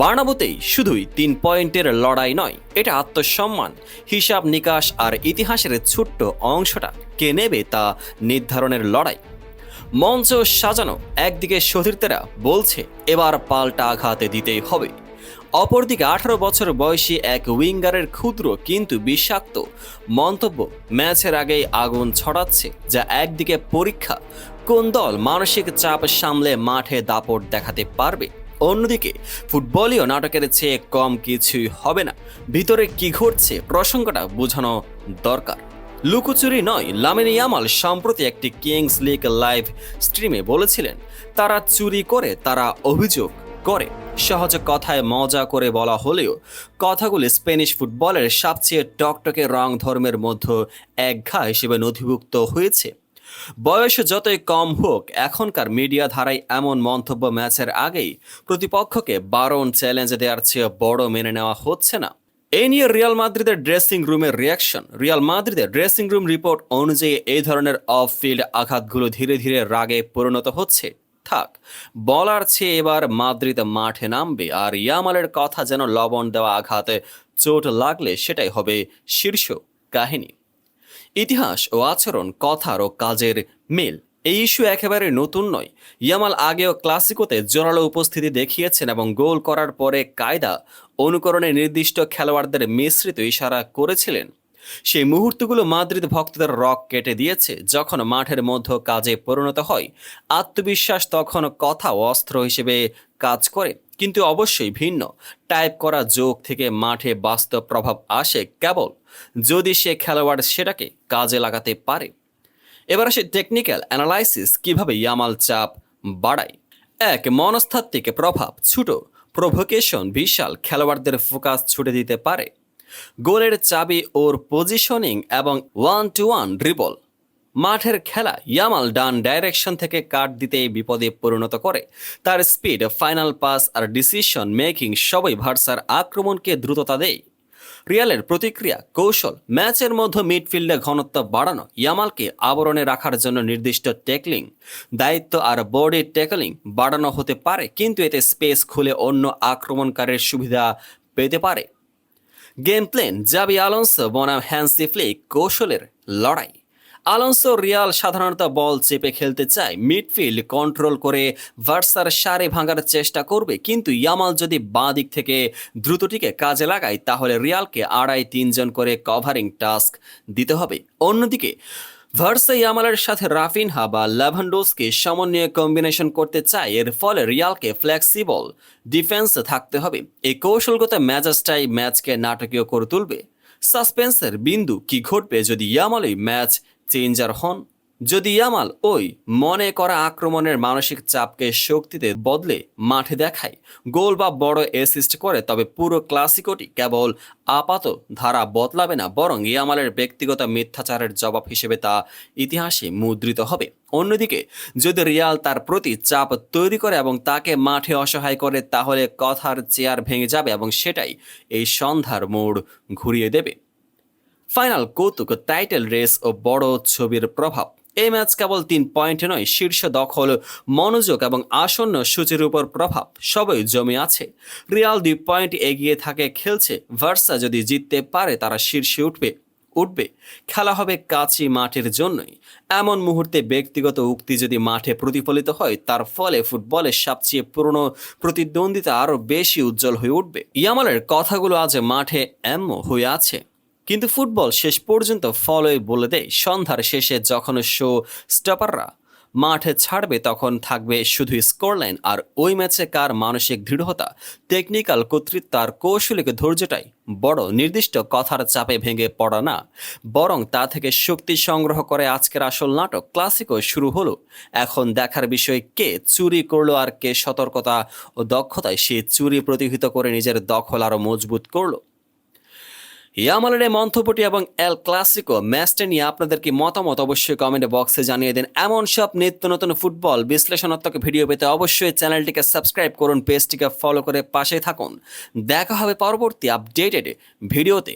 বার্নাবুতেই শুধুই তিন পয়েন্টের লড়াই নয়, এটা আত্মসম্মান, হিসাব নিকাশ আর ইতিহাসের ছোট্ট অংশটা। কে নেবে তা নির্ধারণের লড়াই? মঞ্চ সাজানো, একদিকে সতীর্থেরা বলছে, এবার পাল্টা আঘাতে দিতেই হবে। অপরদিকে আঠারো বছর বয়সী এক উইঙ্গারের ক্ষুদ্র কিন্তু বিষাক্ত মন্তব্য ম্যাচের আগেই আগুন ছড়াচ্ছে, যা একদিকে পরীক্ষা, কোন দল মানসিক চাপ সামলে মাঠে দাপট দেখাতে পারবে? অন্যদিকে, ফুটবলীয় নাটকের চেয়ে কম কিছুই হবে না। ভিতরে কি ঘটছে প্রসঙ্গটা বোঝানো দরকার। লুকোচুরি নয়, লামিনী ইয়ামাল সম্প্রতি একটি কিংস লিগ লাইভ স্ট্রিমে বলেছিলেন, তারা চুরি করে, তারা অভিযোগ করে। সহজ কথায় মজা করে বলা হলেও, কথাগুলি স্পেনিশ ফুটবলের সবচেয়ে টকটকে রং ধর্মের মধ্যে একঘা হিসেবে নথিভুক্ত হয়েছে। বয়স যতই কম হোক, এখনকার মিডিয়া ধারায় এমন মন্তব্য ম্যাচের আগেই প্রতিপক্ষকে বারণ চ্যালেঞ্জ দেওয়ার চেয়ে বড় মেনে নেওয়া হচ্ছে না। এই নিয়ে রিয়াল মাদ্রিদের ড্রেসিং রুমের রিয়াকশন। রিয়াল মাদ্রিদের ড্রেসিং রুম রিপোর্ট অনুযায়ী এই ধরনের অফ ফিল্ড আঘাতগুলো ধীরে ধীরে রাগে পরিণত হচ্ছে। থাক, বলার চেয়ে এবার মাদ্রিদ মাঠে নামবে, আর ইয়ামালের কথা যেন লবণ দেওয়া আঘাতে চোট লাগলে সেটাই হবে শীর্ষ কাহিনী। ইতিহাস ও আচরণ, কথার ও কাজের মিল। এই ইস্যু একেবারে নতুন নয়। ইয়ামাল আগেও ক্লাসিকোতে জোরালো উপস্থিতি দেখিয়েছেন এবং গোল করার পরে কায়দা অনুকরণে নির্দিষ্ট খেলোয়াড়দের মিশ্রিত ইশারা করেছিলেন। সেই মুহূর্তগুলো মাদ্রিদ ভক্তদের রক কেটে দিয়েছে, যখন মাঠের মধ্যে কাজে পরিণত হয়। আত্মবিশ্বাস তখন কথা অস্ত্র হিসেবে কাজ করে। কিন্তু অবশ্যই ভিন্ন। টাইপ করা যোগ থেকে মাঠে বাস্তব প্রভাব আসে কেবল যদি সে খেলোয়াড় সেটাকে কাজে লাগাতে পারে। এবার আসে টেকনিক্যাল অ্যানালাইসিস কীভাবে ইয়ামাল চাপ বাড়ায়। এক, মনস্তাত্ত্বিক প্রভাব, ছোট প্রভোকেশন বিশাল, খেলোয়াড়দের ফোকাস ছুটে দিতে পারে। গোলের চাবি ওর পজিশনিং এবং ওয়ান টু ওয়ান ড্রিবল মাঠের খেলা ইয়ামাল ডান ডাইরেকশন থেকে কাট দিতে বিপদে পরিণত করে। তার স্পিড, ফাইনাল পাস আর ডিসিশন মেকিং সবই ভার্সার আক্রমণকে দ্রুততা দেয়। রিয়ালের প্রতিক্রিয়া কৌশল, ম্যাচের মধ্যে মিডফিল্ডে ঘনত্ব বাড়ানো ইয়ামালকে আবরণে রাখার জন্য নির্দিষ্ট টেকলিং দায়িত্ব আর বডি ট্যাকলিং বাড়ানো হতে পারে, কিন্তু এতে স্পেস খুলে অন্য আক্রমণকারীর সুবিধা পেতে পারে। গেম প্লেন জাবি আলোনসো, বনাম হ্যান্সি ফ্লিক কৌশলের লড়াই। আলোনসো রিয়াল সাধারণত বল চেপে খেলতে চায়। মিডফিল্ড কন্ট্রোল করে ভার্সার সারে ভাঙার চেষ্টা করবে, কিন্তু ইয়ামাল যদি বাঁ দিক থেকে দ্রুতটিকে কাজে লাগায়, তাহলে রিয়ালকে আড়াই তিনজন করে কভারিং টাস্ক দিতে হবে। অন্যদিকে, ভার্সা ইয়ামালের সাথে রাফিনহা বা ল্যাভান্ডোসকে সমন্বয়ে কম্বিনেশন করতে চায়, এর ফলে রিয়ালকে ফ্লেক্সিবল ডিফেন্সে থাকতে হবে। এই কৌশলগত ম্যাচেসটাই ম্যাচকে নাটকীয় করে তুলবে। সাসপেন্সের বিন্দু কি ঘটবে যদি ইয়ামালই ম্যাচ চেঞ্জার হন, যদি ইয়ামাল ওই মনে করা আক্রমণের মানসিক চাপকে শক্তিতে বদলে মাঠে দেখায়, গোল বা বড় অ্যাসিস্ট করে, তবে পুরো ক্লাসিকোটি কেবল আপাত ধারা বদলাবে না, বরং ইয়ামালের ব্যক্তিগত মিথ্যাচারের জবাব হিসেবে তা ইতিহাসে মুদ্রিত হবে। অন্যদিকে, যদি রিয়াল তার প্রতি চাপ তৈরি করে এবং তাকে মাঠে অসহায় করে, তাহলে কথার চেয়ার ভেঙে যাবে এবং সেটাই এই সন্ধ্যার মোড় ঘুরিয়ে দেবে। ফাইনাল কৌতুক টাইটেল রেস ও বড় ছবির প্রভাব। এই ম্যাচ কেবল তিন পয়েন্টে নয়, শীর্ষ দখল, মনোযোগ এবং আসন্ন সূচির উপর প্রভাব, সবই জমে আছে। রিয়াল দুই পয়েন্ট এগিয়ে থাকে, খেলছে ভার্সা, যদি জিততে পারে তারা শীর্ষে উঠবে। উঠবে। খেলা হবে কাচি মাঠের জন্যই। এমন মুহূর্তে ব্যক্তিগত উক্তি যদি মাঠে প্রতিফলিত হয়, তার ফলে ফুটবলের সবচেয়ে পুরনো প্রতিদ্বন্দ্বিতা আরও বেশি উজ্জ্বল হয়ে উঠবে। ইয়ামালের কথাগুলো আজ মাঠে এম্ম হয়ে আছে। কিন্তু ফুটবল শেষ পর্যন্ত ফলই বলে দেয়। সন্ধ্যার শেষে যখন শো স্টপাররা মাঠে ছাড়বে, তখন থাকবে শুধু স্কোরলাইন আর ওই ম্যাচে কার মানসিক দৃঢ়তা টেকনিক্যাল কর্তৃত্ব আর কৌশলিক ধৈর্যটাই বড় নির্দিষ্ট কথার চাপে ভেঙে পড়া না। বরং তা থেকে শক্তি সংগ্রহ করে আজকের আসল নাটক ক্লাসিকও শুরু হলো। এখন দেখার বিষয় কে চুরি করল আর কে সতর্কতা ও দক্ষতায় সে চুরি প্রতিহিত করে নিজের দখল আরও মজবুত করল। ইয়ামালের এই মন্তব্যটি এবং এল ক্লাসিকো ম্যাচটা নিয়ে আপনাদের কি মতামত অবশ্যই কমেন্ট বক্সে জানিয়ে দিন। এমন সব নিত্য নতুন ফুটবল বিশ্লেষণাত্মক ভিডিও পেতে অবশ্যই চ্যানেলটিকে সাবস্ক্রাইব করুন পেজটিকে ফলো করে পাশে থাকুন। দেখা হবে পরবর্তী আপডেটেড ভিডিওতে